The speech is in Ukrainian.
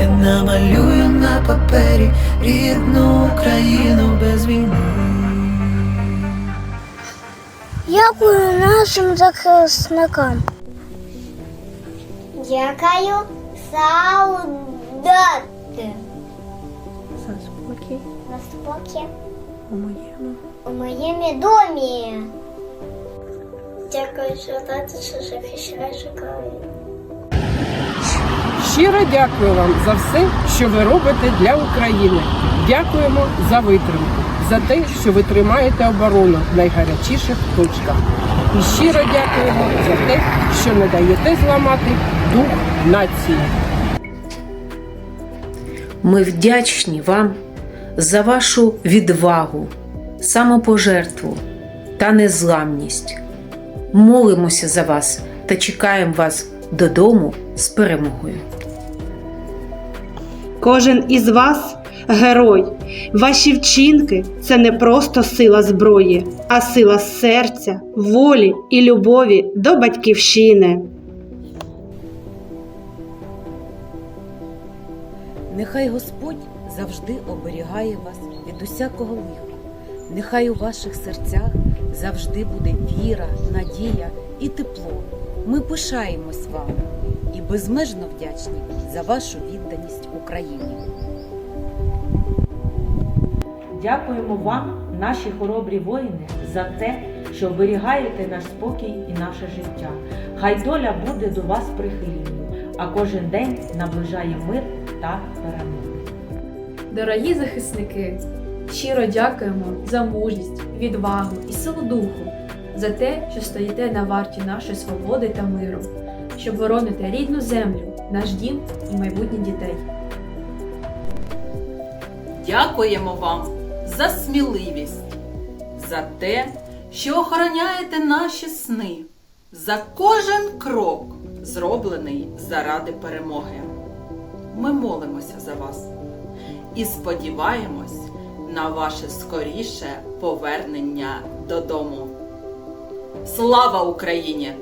Я намалюю на папері рідну Україну без війни. Дякую нашим захисникам. Дякую, солдати. За спокій На спокій у моєму. у моєму домі. Дякую, солдати, що захищаєш Україну. Щиро дякую вам за все, що ви робите для України. Дякуємо за витримку, за те, що ви тримаєте оборону в найгарячіших точках. І щиро дякуємо за те, що не даєте зламати дух нації. Ми вдячні вам за вашу відвагу, самопожертву та незламність. Молимося за вас та чекаємо вас додому з перемогою. Кожен із вас герой. Ваші вчинки це не просто сила зброї, а сила серця, волі і любові до батьківщини. Нехай Господь завжди оберігає вас від усякого лиха. Нехай у ваших серцях завжди буде віра, надія і тепло. Ми пишаємось вами безмежно вдячні за вашу відданість Україні. Дякуємо вам, наші хоробрі воїни, за те, що оберігаєте наш спокій і наше життя. Хай доля буде до вас прихильною, а кожен день наближає мир та перемогу. Дорогі захисники, щиро дякуємо за мужність, відвагу і силу духу, за те, що стоїте на варті нашої свободи та миру, щоб боронити рідну землю, наш дім і майбутнє дітей. Дякуємо вам за сміливість, за те, що охороняєте наші сни, за кожен крок, зроблений заради перемоги. Ми молимося за вас і сподіваємось на ваше скоріше повернення додому. Слава Україні!